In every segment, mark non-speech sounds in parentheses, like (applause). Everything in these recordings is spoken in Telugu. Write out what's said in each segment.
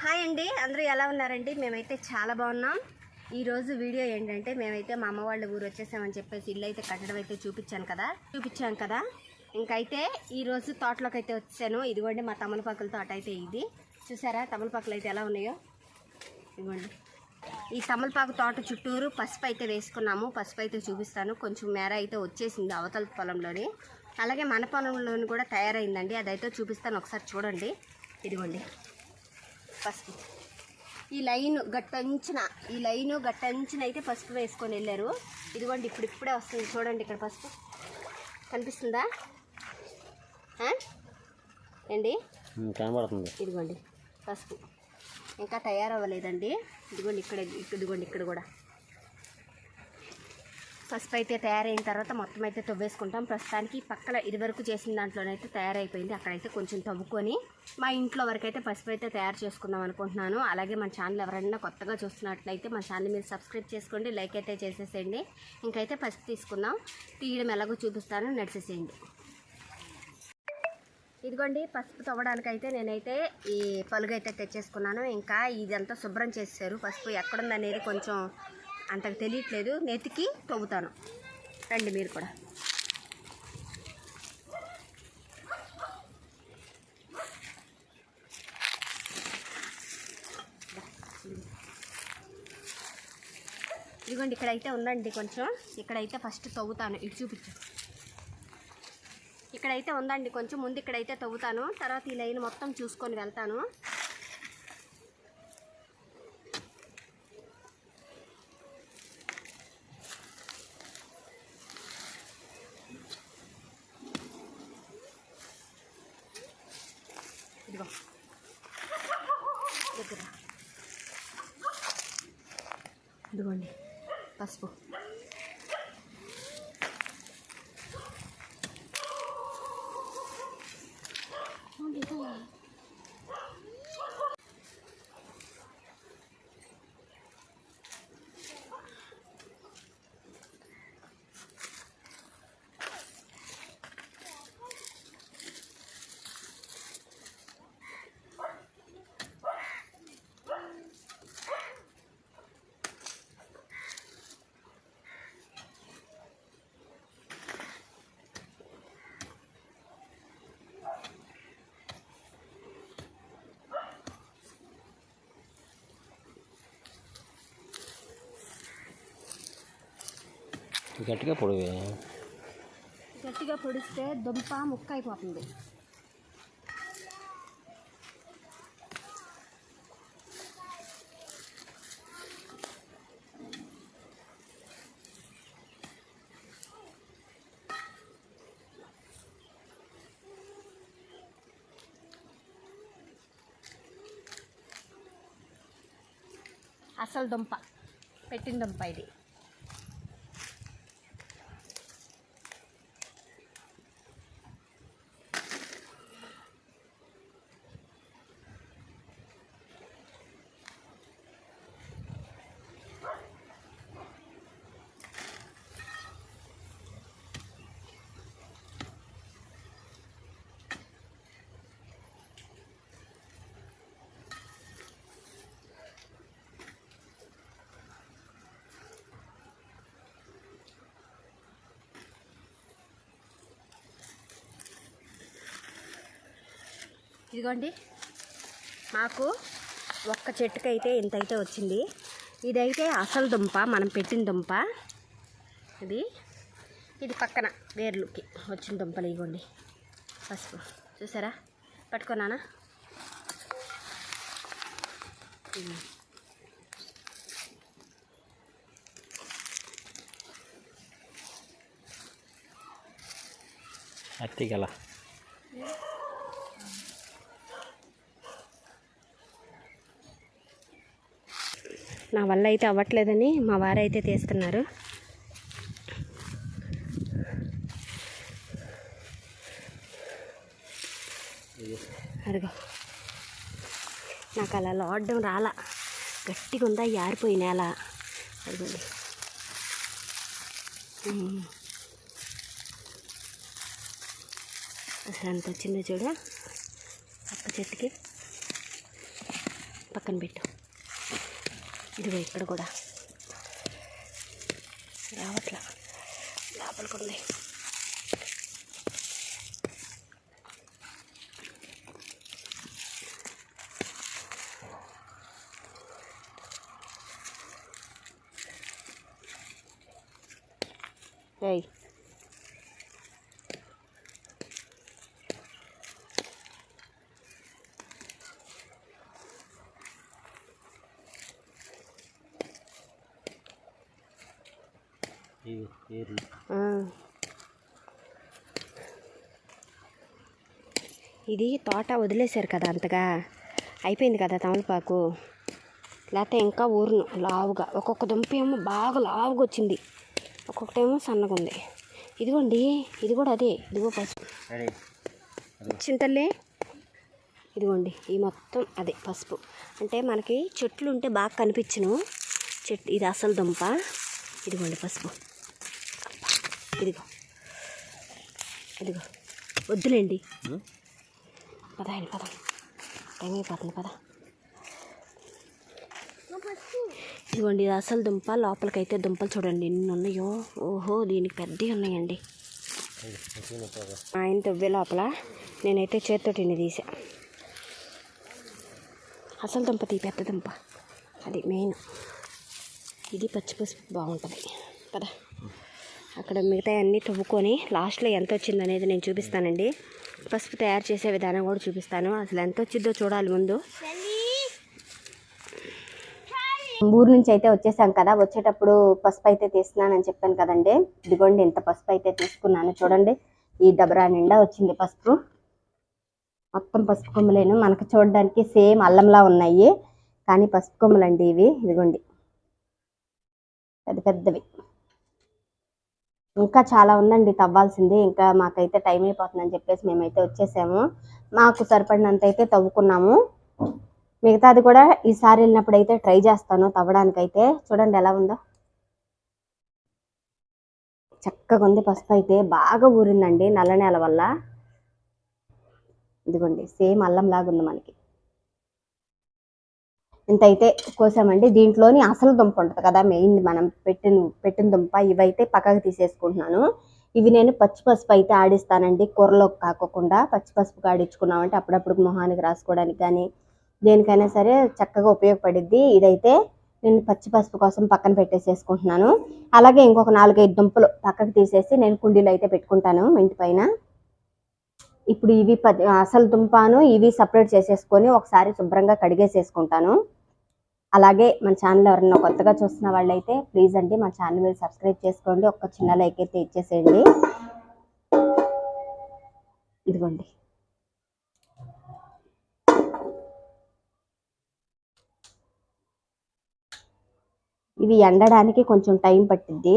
హాయ్ అండి అందరూ ఎలా ఉన్నారండి? మేమైతే చాలా బాగున్నాం. ఈరోజు వీడియో ఏంటంటే మేమైతే మా అమ్మ వాళ్ళ ఊరు వచ్చేసామని చెప్పేసి ఇల్లు అయితే కట్టడం అయితే చూపించాను కదా. చూపించాను కదా. ఇంకైతే ఈరోజు తోటలోకి అయితే వచ్చాను. ఇదిగోండి మా తమలపాకుల తోట అయితే ఇది. చూసారా తమలపాకులు అయితే ఎలా ఉన్నాయో? ఇదిగోండి. ఈ తమలపాకు తోట చుట్టూరు పసుపు అయితే వేసుకున్నాము. పసుపు అయితే చూపిస్తాను. కొంచెం మేర అయితే వచ్చేసింది అవతల పొలంలోని. అలాగే మన పొలంలోని కూడా తయారైందండి. అదైతే చూపిస్తాను. ఒకసారి చూడండి. ఇదిగోండి. పసుపు ఈ లైన్ గట్టంచిన ఈ లైన్ గట్టంచిన అయితే పసుపు వేసుకొని వెళ్ళారు. ఇదిగోండి ఇప్పుడు ఇప్పుడే వస్తుంది. చూడండి ఇక్కడ పసుపు కనిపిస్తుందా? ఏండి కనబడుతుంది. ఇదిగోండి పసుపు ఇంకా తయారవ్వలేదండి. ఇదిగోండి ఇక్కడ ఇదిగోండి ఇక్కడ కూడా. పసుపు అయితే తయారైన తర్వాత మొత్తం అయితే తవ్వేసుకుంటాం. ప్రస్తుతానికి పక్కన ఇదివరకు చేసిన దాంట్లోనైతే తయారైపోయింది. అక్కడైతే కొంచెం తవ్వుకొని మా ఇంట్లో వరకైతే పసుపు అయితే తయారు చేసుకుందాం అనుకుంటున్నాను. అలాగే మన ఛానల్ ఎవరైనా కొత్తగా చూస్తున్నట్లయితే మా ఛానల్ మీరు సబ్స్క్రైబ్ చేసుకోండి. లైక్ అయితే చేసేసేయండి. ఇంకైతే పసుపు తీసుకుందాం. తీయడం ఎలాగో చూపిస్తాను. నడిచేసేయండి. ఇదిగోండి పసుపు తవ్వడానికి అయితే నేనైతే ఈ పలుగైతే తెచ్చేసుకున్నాను. ఇంకా ఇదంతా శుభ్రం చేశారు పసుపు ఎక్కడుందనేది కొంచెం అంతకు తెలియట్లేదు. నెతికి తవ్వుతాను. రండి మీరు కూడా. ఇదిగోండి ఇక్కడైతే ఉందండి కొంచెం. ఇక్కడైతే ఫస్ట్ తవ్వుతాను. ఇటు చూపించు. ఇక్కడైతే ఉందండి కొంచెం. ముందు ఇక్కడైతే తవ్వుతాను. తర్వాత ఈ లైన్ మొత్తం చూసుకొని వెళ్తాను. ఇదిగో. దగ్గర. ఇదిగోండి పసుపు. గట్టిగా పొడివే. గట్టిగా పొడిస్తే దుంప ముక్క అయిపోతుంది. అసలు దుంప పెట్టిన దుంప ఇది. ఇదిగోండి. మాకు ఒక్క చెట్టుకైతే ఇంతైతే వచ్చింది. ఇదైతే అసలు దుంప మనం పెట్టిన దుంప. ఇది ఇది పక్కన వేర్లుకి వచ్చిన దుంపలు ఇవ్వండి పసుపు. చూసారా? పట్టుకున్నానా? అత్తిగల నా వల్ల అయితే అవ్వట్లేదని మా వారైతే తీస్తున్నారు. అదిగో. నాకు అలా లోడడం రాలా. గట్టిగా ఉందా? యారిపోయి నేల అదిగోండి అసలు అంత వచ్చిందో చూడు. పక్క చెట్టుకి పక్కన పెట్టు. ఇదిగో ఇక్కడ కూడా. రావట్లా. లోపలికి ఉంది ఇది తోట వదిలేశారు కదా అంతగా. అయిపోయింది కదా తమలపాకు. లేకపోతే ఇంకా ఊరును లావుగా. ఒక్కొక్క దుంప ఏమో బాగా లావుగా వచ్చింది. ఒక్కొక్కటేమో సన్నగా ఉంది. ఇదిగోండి ఇది కూడా అదే. ఇదిగో పసుపు. చింతల్లే ఇదిగోండి ఈ మొత్తం అదే పసుపు. అంటే మనకి చెట్లు ఉంటే బాగా కనిపించును. చెట్టు ఇది అసలు దుంప. ఇదిగోండి పసుపు. ఇదిగో. ఇదిగో. వద్దులేండి. పద ఆయన పద. టైం అయిపోతుంది పద. ఇదిగోండి ఇది అసలు దుంప. లోపలికైతే దుంపలు చూడండి ఎన్ని ఉన్నాయో. ఓహో దీనికి పెద్దవి ఉన్నాయండి. ఆయన తవ్వే లోపల. నేనైతే చేతితోటి తీసా. అసలు దుంప తీ పెద్ద దుంప. అది మెయిన్. ఇది పచ్చి పసుపు బాగుంటుంది. కదా అక్కడ మిగతా అన్నీ తవ్వుకొని లాస్ట్లో ఎంత వచ్చింది అనేది నేను చూపిస్తానండి. పసుపు తయారు చేసే విధానం కూడా చూపిస్తాను. అసలు ఎంత వచ్చిందో చూడాలి ముందు. ఊరు నుంచి అయితే వచ్చేసాం కదా. వచ్చేటప్పుడు పసుపు అయితే తీస్తున్నానని చెప్పాను కదండి. ఇదిగోండి ఇంత పసుపు అయితే తీసుకున్నాను. చూడండి ఈ డబరా నిండా వచ్చింది పసుపు. మొత్తం పసుపు కొమ్మలేను. మనకు చూడడానికి సేమ్ అల్లంలా ఉన్నాయి. కానీ పసుపు కొమ్ములండి ఇవి. ఇదిగోండి. పెద్ద పెద్దవి. ఇంకా చాలా ఉందండి తవ్వాల్సింది. ఇంకా మాకైతే టైం అయిపోతుందని చెప్పేసి మేమైతే వచ్చేసాము. మాకు సరిపడినంత అయితే తవ్వుకున్నాము. మిగతాది కూడా ఈసారి వెళ్ళినప్పుడు అయితే ట్రై చేస్తాను తవ్వడానికైతే. చూడండి ఎలా ఉందో. చక్కగా ఉంది పసుపు అయితే బాగా ఊరిందండి నల్ల నేల వల్ల. ఇదిగోండి సేమ్ అల్లం లాగా ఉంది మనకి. ఇంత అయితే కోసామండి. దీంట్లోని అసలు దుంప ఉంటుంది కదా మెయిన్ మనం పెట్టిన పెట్టిన దుంప. ఇవైతే పక్కకు తీసేసుకుంటున్నాను. ఇవి నేను పచ్చి పసుపు అయితే ఆడిస్తానండి. కూరలో కాకోకుండా పచ్చి పసుపు ఆడించుకున్నామంటే అప్పుడప్పుడు మొహానికి రాసుకోవడానికి కానీ దేనికైనా సరే చక్కగా ఉపయోగపడిద్ది. ఇదైతే నేను పచ్చి పసుపు కోసం పక్కన పెట్టేసేసుకుంటున్నాను. అలాగే ఇంకొక నాలుగైదు దుంపలు పక్కకు తీసేసి నేను కుండీలు అయితే పెట్టుకుంటాను ఇంటి పైన. ఇప్పుడు ఇవి అసలు దుంపాను. ఇవి సపరేట్ చేసేసుకొని ఒకసారి శుభ్రంగా కడిగేసేసుకుంటాను. అలాగే మన ఛానల్ ఎవరైనా కొత్తగా చూస్తున్న వాళ్ళైతే ప్లీజ్ అండి మన ఛానల్ మీరు సబ్స్క్రైబ్ చేసుకోండి. ఒక్క చిన్న లైక్ అయితే ఇచ్చేసేయండి. ఇదిగోండి. ఇవి ఎండడానికి కొంచెం టైం పట్టిద్ది.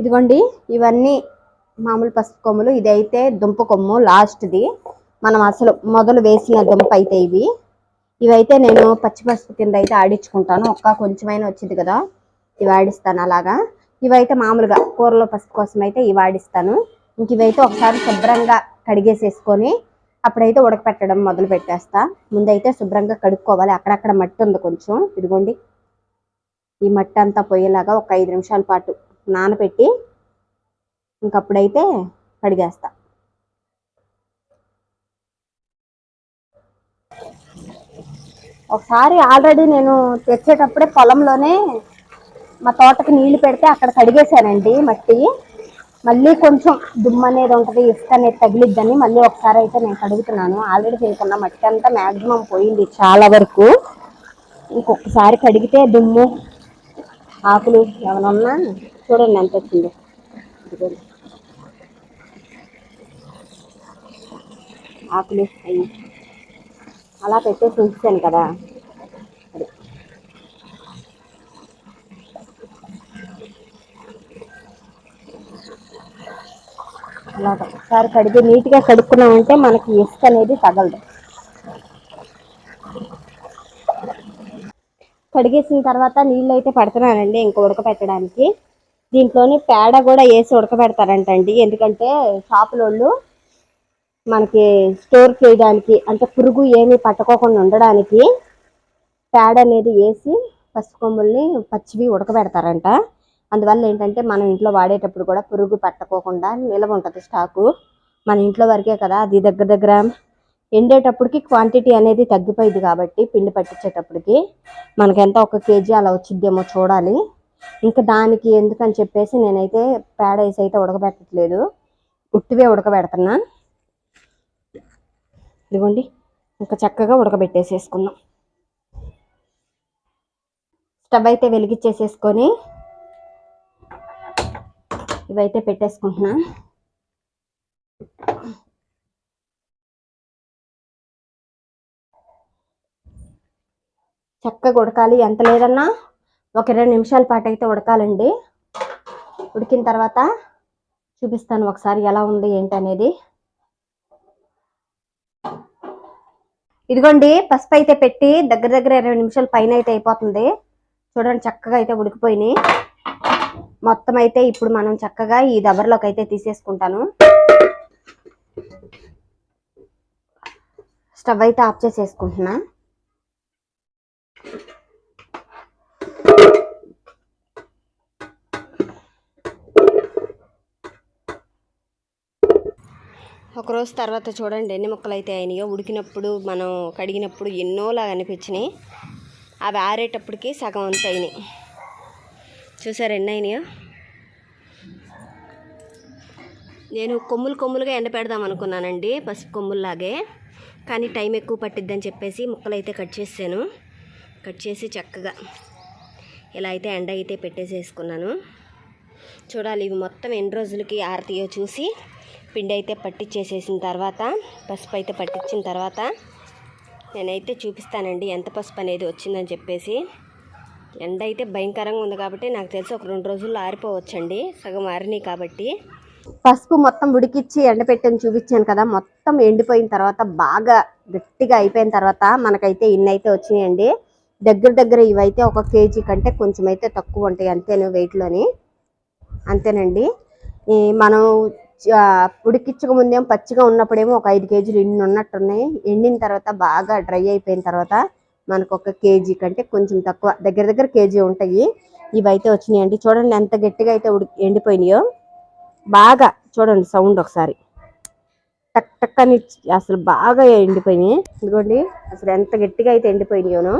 ఇదిగోండి ఇవన్నీ మామూలు పసుపు కొమ్ములు ఇదైతే దుంప కొమ్ము లాస్ట్ది. మనం అసలు మొదలు వేసిన దుంప అయితే ఇవి. ఇవైతే నేను పచ్చి పసుపు కింద అయితే ఆడించుకుంటాను. ఒక్క కొంచెమైనా వచ్చింది కదా ఇవి ఆడిస్తాను అలాగా. ఇవైతే మామూలుగా కూరలో పసుపు కోసం అయితే ఇవి ఆడిస్తాను. ఇంక ఇవైతే ఒకసారి శుభ్రంగా కడిగేసేసుకొని అప్పుడైతే ఉడకపెట్టడం మొదలు పెట్టేస్తా. ముందైతే శుభ్రంగా కడుక్కోవాలి. అక్కడక్కడ మట్టి ఉంది కొంచెం. ఇదిగోండి ఈ మట్టి అంతా పోయేలాగా ఒక ఐదు నిమిషాల పాటు నానబెట్టి ఇంకప్పుడైతే కడిగేస్తా. ఒకసారి ఆల్రెడీ నేను తెచ్చేటప్పుడే పొలంలోనే మా తోటకి నీళ్ళు పెడితే అక్కడ కడిగేశానండి మట్టి. మళ్ళీ కొంచెం దుమ్ము అనేది ఉంటుంది ఇసుక అనేది తగిలిద్దని మళ్ళీ ఒకసారి అయితే నేను కడుగుతున్నాను. ఆల్రెడీ తీసుకున్న మట్టి అంతా మ్యాక్సిమం పోయింది చాలా వరకు. ఇంకొకసారి కడిగితే దుమ్ము ఆకులు ఏమైనా చూడండి ఎంత వచ్చిందో. ఇదిగోండి. ఆకులు అవి అలా పెట్టేసి ఉంచాను కదా. అది అలాగా. ఒకసారి కడిగి నీట్గా కడుక్కున్నామంటే మనకి ఇసుక అనేది తగలదు. కడిగేసిన తర్వాత నీళ్ళు అయితే పెడుతున్నానండి ఇంకా ఉడకబెట్టడానికి దీంట్లోని పేడ కూడా వేసి ఉడకబెడతారంటండి ఎందుకంటే షాపులోళ్ళు మనకి స్టోర్ చేయడానికి అంటే పురుగు ఏమీ పట్టుకోకుండా ఉండడానికి పేడ అనేది వేసి పసుపు కొమ్ముల్ని పచ్చివి ఉడకబెడతారంట అందువల్ల ఏంటంటే మనం ఇంట్లో వాడేటప్పుడు కూడా పురుగు పట్టుకోకుండా నిలవ ఉంటుంది స్టాకు. మన ఇంట్లో వరకే కదా అది దగ్గర దగ్గర ఎండేటప్పటికి క్వాంటిటీ అనేది తగ్గిపోయింది కాబట్టి పిండి పట్టించేటప్పటికి మనకెంత ఎంత ఒక కేజీ అలా వచ్చిద్దేమో చూడాలి. ఇంకా దానికి ఎందుకని చెప్పేసి నేనైతే పేడ వేసి అయితే ఉడకబెట్టట్లేదు. ఉట్టివే ఉడకబెడుతున్నా. ఇదిగోండి ఇంకా చక్కగా ఉడకబెట్టేసేసుకుందాం. స్టవ్ అయితే వెలిగించేసేసుకొని ఇవైతే పెట్టేసుకుంటున్నా. చక్కగా ఉడకాలి. ఎంత లేదన్నా ఒక ఇరవై నిమిషాల పాటు అయితే ఉడకాలండి. ఉడికిన తర్వాత చూపిస్తాను ఒకసారి ఎలా ఉంది ఏంటి అనేది ఇదిగోండి పసుపు అయితే పెట్టి దగ్గర దగ్గర ఇరవై నిమిషాల పైన అయితే అయిపోతుంది. చూడండి చక్కగా అయితే ఉడికిపోయినాయి. మొత్తం అయితే ఇప్పుడు మనం చక్కగా ఈ దబర్లోకి అయితే తీసేసుకుంటాను. స్టవ్ అయితే ఆఫ్ చేసేసుకుంటున్నా. ఒకరోజు తర్వాత చూడండి ఎన్ని ముక్కలు అయితే అయినాయో ఉడికినప్పుడు మనం కడిగినప్పుడు ఎన్నోలాగా అనిపించినాయి. అవి ఆరేటప్పటికి సగం అంత అయినాయి. చూసారు ఎన్ని అయినాయో? నేను కొమ్ములు కొమ్ములుగా ఎండ పెడదాం అనుకున్నానండి పసుపు కొమ్ముల్లాగే. కానీ టైం ఎక్కువ పట్టిద్దని చెప్పేసి ముక్కలు అయితే కట్ చేసాను కట్ చేసి చక్కగా ఇలా అయితే ఎండ అయితే పెట్టేసేసుకున్నాను. చూడాలి ఇవి మొత్తం ఎన్ని రోజులకి ఆరతీయో చూసి పిండి అయితే పట్టించేసేసిన తర్వాత పసుపు అయితే పట్టించిన తర్వాత నేనైతే చూపిస్తానండి ఎంత పసుపు అనేది వచ్చిందని చెప్పేసి. ఎండ అయితే భయంకరంగా ఉంది కాబట్టి నాకు తెలిసి ఒక రెండు రోజుల్లో ఆరిపోవచ్చండి సగం ఆరినాయి కాబట్టి. పసుపు మొత్తం ఉడికిచ్చి ఎండపెట్టని చూపించాను కదా మొత్తం ఎండిపోయిన తర్వాత బాగా గట్టిగా అయిపోయిన తర్వాత మనకైతే ఇన్ని అయితే వచ్చినాయండి. దగ్గర దగ్గర ఇవైతే ఒక కేజీ కంటే కొంచెం అయితే తక్కువ ఉంటాయి అంతేను వెయిట్లోని. అంతేనండి. మనం ఉడికించక ముందేమో పచ్చిగా ఉన్నప్పుడేమో ఒక ఐదు కేజీలు ఇన్ని ఉన్నట్టున్నాయి. ఎండిన తర్వాత బాగా డ్రై అయిపోయిన తర్వాత మనకు ఒక కేజీ కంటే కొంచెం తక్కువ దగ్గర దగ్గర కేజీ ఉంటాయి. ఇవైతే వచ్చినాయండి. చూడండి ఎంత గట్టిగా అయితే ఉడి ఎండిపోయినాయో. బాగా చూడండి సౌండ్ ఒకసారి. టక్ టక్ అని అసలు బాగా ఎండిపోయినాయి. ఇదిగోండి అసలు ఎంత గట్టిగా అయితే ఎండిపోయినాయోనో.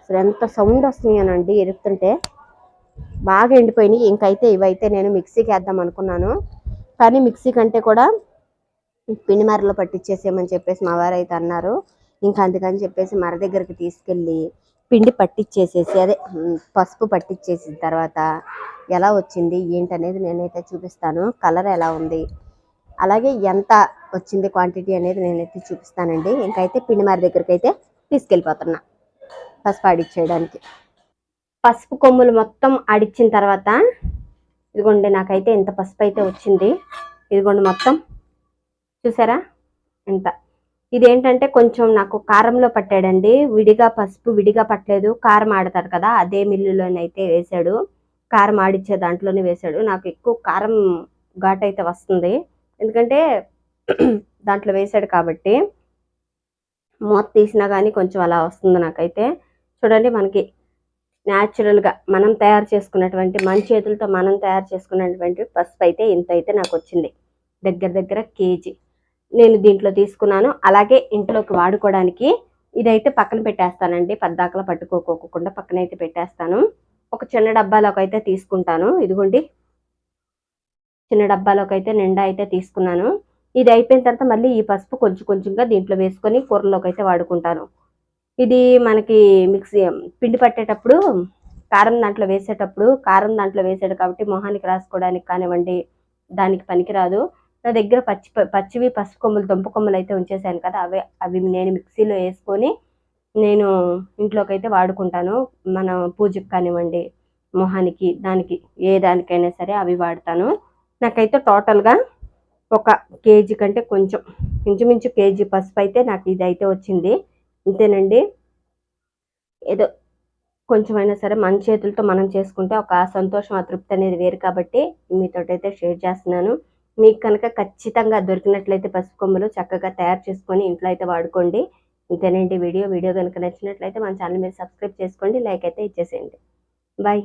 అసలు ఎంత సౌండ్ వస్తున్నాయనండి ఎరుపుతుంటే. బాగా ఎండిపోయినాయి. ఇంకైతే ఇవైతే నేను మిక్సీకి వేద్దాం అనుకున్నాను. కానీ మిక్సీ కంటే కూడా పిండిమరలో పట్టించేసేయమని చెప్పేసి మా వారు అయితే అన్నారు. ఇంకా అందుకని చెప్పేసి మర దగ్గరికి తీసుకెళ్ళి పిండి పట్టించేసేసి అదే పసుపు పట్టించేసిన తర్వాత ఎలా వచ్చింది ఏంటనేది నేనైతే చూపిస్తాను. కలర్ ఎలా ఉంది అలాగే ఎంత వచ్చింది క్వాంటిటీ అనేది నేనైతే చూపిస్తానండి. ఇంకైతే పిండి మర దగ్గరికి అయితే తీసుకెళ్ళిపోతున్నా పసుపు ఆడిచ్చేయడానికి. పసుపు కొమ్ములు మొత్తం అడిచిన తర్వాత ఇదిగోండి నాకైతే ఇంత పసుపు అయితే వచ్చింది. ఇదిగోండి మొత్తం. చూసారా? ఎంత ఇదేంటంటే కొంచెం నాకు కారంలో పట్టాడండి. విడిగా పసుపు విడిగా పట్టలేదు. కారం ఆడతాడు కదా అదే మిల్లులోనైతే వేశాడు. కారం ఆడిచ్చే దాంట్లోనే వేశాడు. నాకు ఎక్కువ కారం ఘాట్ అయితే వస్తుంది. ఎందుకంటే (clears throat) దాంట్లో వేశాడు కాబట్టి మూత తీసినా కానీ కొంచెం అలా వస్తుంది నాకైతే. చూడండి మనకి న్యాచురల్గా మనం తయారు చేసుకున్నటువంటి మన చేతులతో మనం తయారు చేసుకున్నటువంటి పసుపు అయితే ఇంత అయితే నాకు వచ్చింది దగ్గర దగ్గర కేజీ. నేను దీంట్లో తీసుకున్నాను. అలాగే ఇంట్లోకి వాడుకోవడానికి ఇదైతే పక్కన పెట్టేస్తానండి. పద్దాకలా పట్టుకోకోకుండా పక్కన అయితే పెట్టేస్తాను. ఒక చిన్న డబ్బాలోకి అయితే తీసుకుంటాను. ఇదిగోండి. చిన్న డబ్బాలోకి అయితే నిండా అయితే తీసుకున్నాను. ఇది అయిపోయిన తర్వాత మళ్ళీ ఈ పసుపు కొంచెం కొంచెంగా దీంట్లో వేసుకొని కూరలోకి అయితే వాడుకుంటాను. ఇది మనకి మిక్సీ పిండి పట్టేటప్పుడు కారం దాంట్లో వేసేటప్పుడు కారం దాంట్లో వేసాడు కాబట్టి మొహానికి రాసుకోవడానికి కానివ్వండి దానికి పనికిరాదు. నా దగ్గర పచ్చి పచ్చివి పసుపు కొమ్ములు దుంప కొమ్మలు అయితే ఉంచేసాను కదా అవే అవి నేను మిక్సీలో వేసుకొని నేను ఇంట్లోకి అయితే వాడుకుంటాను. మన పూజకి కానివ్వండి మొహానికి దానికి ఏ దానికైనా సరే అవి వాడతాను. నాకైతే టోటల్గా ఒక కేజీ కంటే కొంచెం ఇంచుమించు కేజీ పసుపు అయితే నాకు ఇది అయితే వచ్చింది. అంతేనండి ఏదో కొంచెమైనా సరే మన చేతులతో మనం చేసుకుంటే ఒక సంతోషం ఆ తృప్తి అనేది వేరు కాబట్టి మీతోటైతే అయితే షేర్ చేస్తున్నాను. మీకు కనుక ఖచ్చితంగా దొరికినట్లయితే పసుపు కొమ్మలు చక్కగా తయారు చేసుకొని ఇంట్లో అయితే వాడుకోండి. ఇంతేనండి వీడియో. వీడియో కనుక నచ్చినట్లయితే మన ఛానల్ మీరు సబ్స్క్రైబ్ చేసుకోండి లైక్ అయితే ఇచ్చేసేయండి. బాయ్.